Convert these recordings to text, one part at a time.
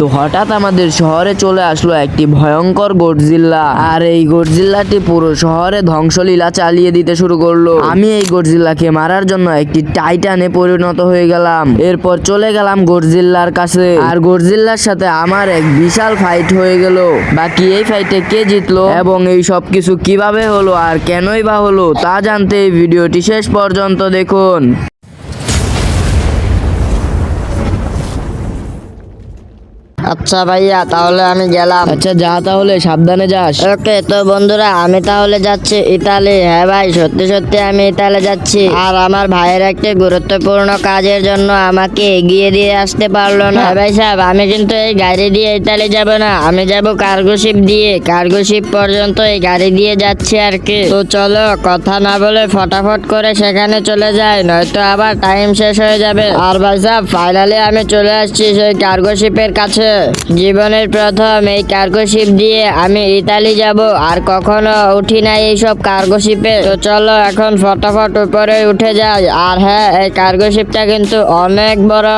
তো হঠাৎ আমাদের শহরে চলে আসলো একটি ভয়ঙ্কর গডজিল্লা। আর এই গডজিল্লাটি পুরো শহরে ধ্বংসলীলা চালিয়ে দিতে শুরু করল। আমি এই গডজিল্লাকে মারার জন্য একটি টাইটানে পরিণত হয়ে গেলাম। এরপর চলে গেলাম গডজিল্লার কাছে। আর গডজিল্লার সাথে আমার এক বিশাল ফাইট হয়ে গেল। বাকি এই ফাইটে কে জিতলো এবং এই সব কিছু কীভাবে হলো আর কেনই বা হলো তা জানতে এই ভিডিওটি শেষ পর্যন্ত দেখুন। আচ্ছা ভাইয়া তাহলে আমি গেলাম। আচ্ছা যা তাহলে সাবধানে যাস। ওকে তো বন্ধুরা আমি তাহলে যাচ্ছি ইতালি। হ্যাঁ ভাই সত্যি সত্যি আমি ইতালি যাচ্ছি। আর আমার ভাইয়ের একটি গুরুত্বপূর্ণ কাজের জন্য আমাকে এগিয়ে দিয়ে আসতে পারল না। হ্যাঁ ভাই সাহেব আমি কিন্তু এই গাড়ি দিয়ে ইতালি যাব না। আমি যাব কার্গো শিপ দিয়ে। কার্গো শিপ পর্যন্ত এই গাড়ি দিয়ে যাচ্ছি আর কি। তো চলো কথা না বলে ফটাফট করে সেখানে চলে যাই নয়তো আবার টাইম শেষ হয়ে যাবে। আর ভাই সাহেব ফাইনালি আমি চলে আসছি সেই কার্গো শিপের কাছে। জীবনের প্রথম এই কার্গো শিপ দিয়ে আমি ইতালি যাব, আর কখনো উঠি নাই এইসব কার্গো শিপে তো চলো এখন ফটাফট উপরে উঠে যাই। আর হ্যাঁ এই কার্গো শিপটা কিন্তু অনেক বড়।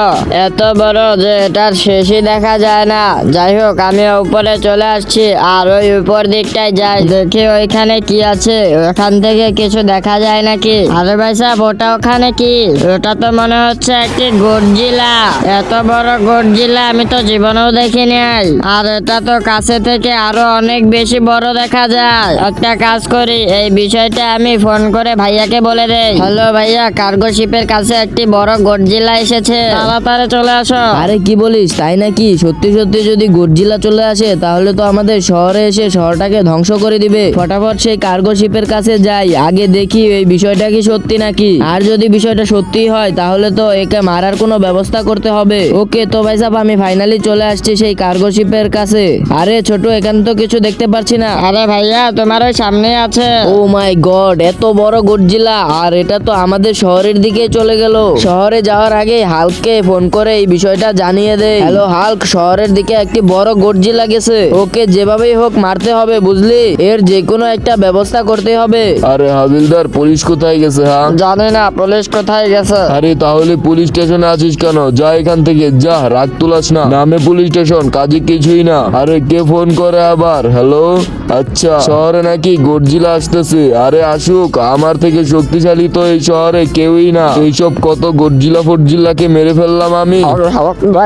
এত বড় যে এটার শেষই দেখা যায় না। যাই হোক আমি উপরে চলে আসছি, আর ওই উপর দিকটায় যাই। দেখি ওইখানে কি আছে। ওখান থেকে কিছু দেখা যায় নাকি? আরে ভাই সাহেব, ওটা ওখানে কি? ওটা তো মনে হচ্ছে একটি গর্জিলা। এত বড় গর্জিলা, আমি তো জীবনেও দেখিনি নাই। আর এটা তো কাছে থেকে আরও অনেক বেশি বড় দেখা যায়। একটা কাজ করি, এই বিষয়টা আমি ফোন করে ভাইয়াকে বলে দেই। হ্যালো ভাইয়া, কার্গো শিপের কাছে একটি বড় গর্জিলা এসেছে। তাড়াতাড়ি চলে আসো। আরে কি বলিস, তাই নাকি? সত্যি সত্যি যদি গর্জিলা চলে আসে, তাহলে তো আমাদের শহরে এসে শহরটাকে ধ্বংস করে দিবে। ফটাফট সেই কার্গো শিপের কাছে যাই, আগে দেখি এই বিষয়টা কি সত্যি নাকি। আর যদি বিষয়টা সত্যি হয়, তাহলে তো একে মারার কোনো ব্যবস্থা করতে হবে। ওকে তো ভাই সাহেব আমি ফাইনালি চলে আসছি। সেই কার্গো শিপের কাছে। আরে ছোট এখান তো কিছু দেখতে পাচ্ছি না। আরে ভাইয়া তোমার ওই সামনে আছে। ও মাই গড এত বড় গডজিলা আর এটা তো আমাদের শহরের দিকে চলে গেল। শহরে যাওয়ার আগে হাল্ককে ফোন করে এই বিষয়টা জানিয়ে দেয় হ্যালো হাল্ক শহরের দিকে একটি বড় গডজিলা গেছে। ওকে যেভাবেই হোক মারতে হবে বুঝলি? এর যে কোনো একটা ব্যবস্থা করতে হবে। আরে হাবিলদার পুলিশ কোথায় গেছে হ্যাঁ? জানি না পুলিশ কোথায় গেছে। আরে তাহলে পুলিশ স্টেশনে আছিস কেন? যা এখান থেকে যা রাগ তুলাস না। নামে পুলিশ স্টেশন কাজে কিছুই না। আরে কে ফোন করে আবার? হ্যালো আচ্ছা শহরে নাকি গর্জিলা আসতেছে? আরে আসুক আমার থেকে শক্তিশালী তো এই শহরে কেউই না। এইসব কত গর্জিলা ফর্জিল্লাকে মেরে ফেললাম আমি।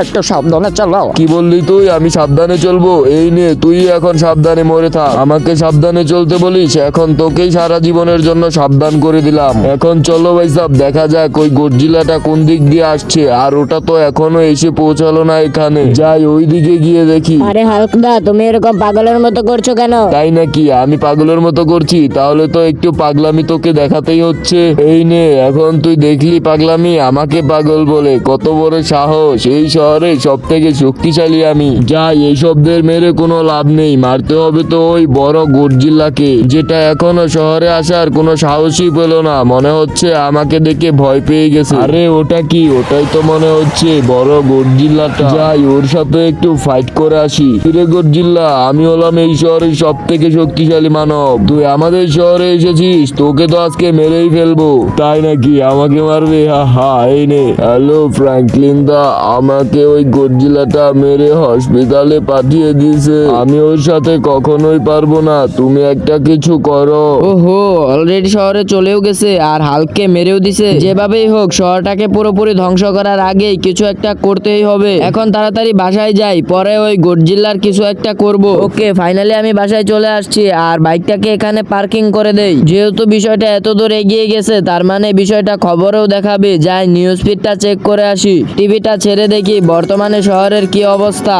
একটু সাবধানে চালাও। কি বললি তুই? আমি সাবধানে চলবো। এই নে তুই এখন সাবধানে মরে থাক। আমাকে সাবধানে চলতে বলিস এখন তোকেই সারা জীবনের জন্য সাবধান করে দিলাম। এখন চলো ভাই সাব দেখা যাক ওই গর্জিলাটা কোন দিক দিয়ে আসছে। আর ওটা তো এখনও এসে পৌঁছালো না এখানে। যাই ওই দিকে গিয়ে দেখি। আরে হালকদা তুমি এরকম পাগলের মতো করছ কেন? তাই নাকি? আমি পাগলের মতো করছি তাহলে তো একটু পাগলামি তোকে দেখাতেই হচ্ছে। এই নে এখন তুই দেখলি পাগলামি? আমাকে পাগল বলে কত বড় সাহস। এই শহরে সব থেকে শক্তিশালী আমি। যাই এইসবদের মেরে কোনো লাভ নেই। মারতে হবে তো ওই বড় গর্জিল্লাকে যেটা এখনও শহরে আসার কোনো সাহসই পেল না। মনে হচ্ছে আমাকে দেখে ভয় পেয়ে গেছে। আরে ওটা কি? ওটাই তো মনে হচ্ছে বড় গর্জিল্লাটা যাই ওর সাথে একটু ফাইট করে আসি। কিরে গর্জিল্লা আমি হলাম এই শহরের সব থেকে শক্তিশালী মানব। তুই আমাদের শহরে এসেছিস, তোকে তো আজকে মেরেই ফেলব। তাই নাকি আমাকে মারবে? হা এই নে। হ্যালো ফ্র্যাঙ্কলিন দা, আমাকে ওই গর্জিলাটা মেরে হসপিটালে পাঠিয়ে দিয়েছে। আমি ওর সাথে কখনোই পারব না, তুমি একটা কিছু করো। ওহো অলরেডি শহরে চলেও গেছে, আর হালকে মেরেও দিছে। যেভাবেই হোক, শহরটাকে পুরোপুরি ধ্বংস করার আগেই কিছু একটা করতেই হবে। এখন তাড়াতাড়ি বাসায় যাই, পরে ওই গডজিল্লার কিছু একটা করব। ওকে ফাইনালি আমি বাসায় চলে আসছি, আর বাইকটাকে এখানে পার্কিং করে দেই। যেহেতু বিষয়টা এত দূর এগিয়ে গেছে, তার মানে বিষয়টা খবরেও দেখাবে। যাই নিউজ ফিডটা চেক করে আসি। টিভিটা ছেড়ে দেখি, বর্তমানে শহরের কি অবস্থা।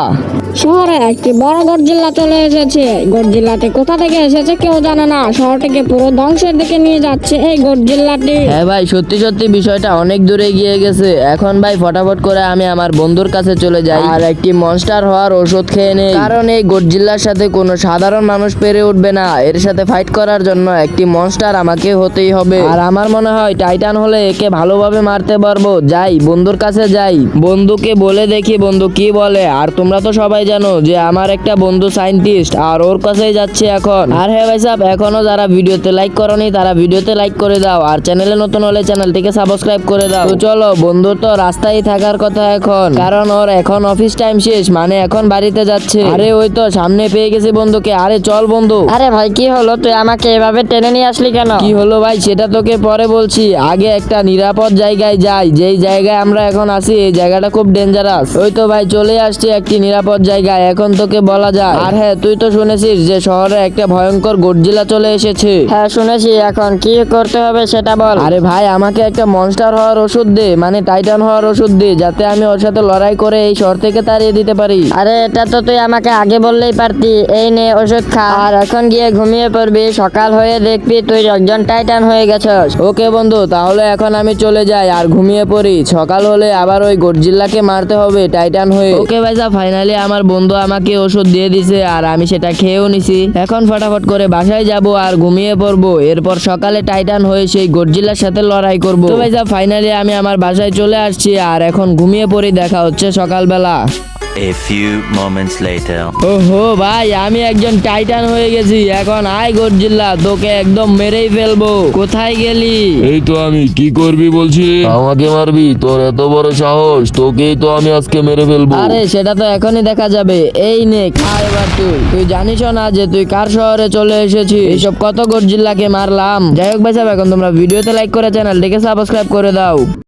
শহরে একটি বড় গডজিল্লা চলে এসেছে। গডজিল্লাটি কোথা থেকে এসেছে কেউ জানে না। শহরটিকে পুরো ধ্বংসের দিকে নিয়ে যাচ্ছে এই গডজিল্লাটি। হ্যাঁ ভাই সত্যি সত্যি বিষয়টা অনেক দূরে গিয়ে গেছে। এখন ভাই ফটাফট করে আমি আমার বন্ধুর কাছে চলে যাই। আর একটি মনস্টার হওয়ার ওষুধ খেয়ে নেই। কারণ এই গডজিল্লার সাথে কোনো সাধারণ মানুষ পেরে উঠবে না। এর সাথে ফাইট করার জন্য একটি মনস্টার আমাকে হতেই হবে। আর আমার মনে হয় টাইটান হলে একে ভালোভাবে মারতে পারব। যাই বন্ধুর কাছে যাই। বন্ধুকে বলে দেখি বন্ধু কি বলে। আর তোমরা তো সবাই জানো যে আমার একটা বন্ধু সায়েন্টিস্ট আর ওর কাছেই যাচ্ছে এখন। আর হ্যাঁ ভাই সাহেব এখনও যারা ভিডিওতে লাইক করনি তারা ভিডিওতে লাইক করে দাও। আর চ্যানেলে নতুন হলে চ্যানেলটিকে সাবস্ক্রাইব করে দাও। তো চলো বন্ধু তো রাস্তায় থাকার কথা এখন। কারণ ওর এখন অফিস টাইম শেষ মানে এখন বাড়িতে যাচ্ছে। আরে ওই তো সামনে পেয়ে গেছি বন্ধুকে। আরে চল বন্ধু। আরে ভাই কি হলো? তুই আমাকে এভাবে টেনে নিয়ে আসলি কেন? কি হলো ভাই সেটা তোকে পরে বলছি। আগে একটা নিরাপদ জায়গায় যাই। যেই জায়গায় আমরা এখন আছি এই জায়গাটা খুব ডেঞ্জারাস ওই তো ভাই চলে আসছি একটি নিরাপদ জায়গায় এখন তোকে বলা যায়। আর হ্যাঁ তুই তো শুনেছিস যে শহরে একটা ভয়ঙ্কর গডজিলা চলে এসেছে। হ্যাঁ শুনেছি। এখন কি করতে হবে সেটা বল। আরে ভাই আমাকে একটা মনস্টার হওয়ার ওষুধ দে মানে টাইটান হওয়ার ওষুধ দে যাতে আমি ওর সাথে লড়াই করে এই শহর থেকে তাড়িয়ে দিতে পারি। আরে এটা তো তুই আমাকে আগে বললেই পারতি। এই নে ওষুধ খা। আর এখন গিয়ে ঘুমিয়ে পড়বি সকাল হয়ে দেখবি তুই একজন টাইটান হয়ে গেছস। ওকে বন্ধু তাহলে এখন আমি চলে যাই আর ঘুমিয়ে পড়ি। সকাল হলে আবার ওই গডজিল্লাকে মারতে হবে টাইটান হয়ে। ওকে ভাইসা ফাইনালি আমার বন্ধু আমাকে ওষুধ দিয়ে দিছে আর আমি সেটা খেয়েও নিছি। এখন ফটাফট করে বাসায় যাব আর ঘুমিয়ে পড়ব। এরপর সকালে টাইটান হয়ে সেই গর্জিলার সাথে লড়াই করব। তো ভাই ফাইনালি আমি আমার বাসায় চলে আসছি আর এখন ঘুমিয়ে পড়ি, দেখা হচ্ছে সকালবেলা। A few moments later. ওহো ভাই আমি একজন টাইটান হয়ে গেছি। এখন আয় গডজিল্লা তোকে একদম মেরেই ফেলব। কোথায় গেলি? এই তো আমি কি করবি বলছি? আমাকে মারবি? তোর এত বড় সাহস তোকেই তো আমি আজকে মেরে ফেলব। আরে সেটা তো এখনই দেখা যাবে। এই নে খা এবার তুই। তুই জানিস না যে তুই কার শহরে চলে এসেছিস? এইসব কত গডজিল্লাকে মারলাম। যাই হোক ভাই সাহেব, এখন তোমরা ভিডিওতে লাইক করে চ্যানেলটিকে সাবস্ক্রাইব করে দাও।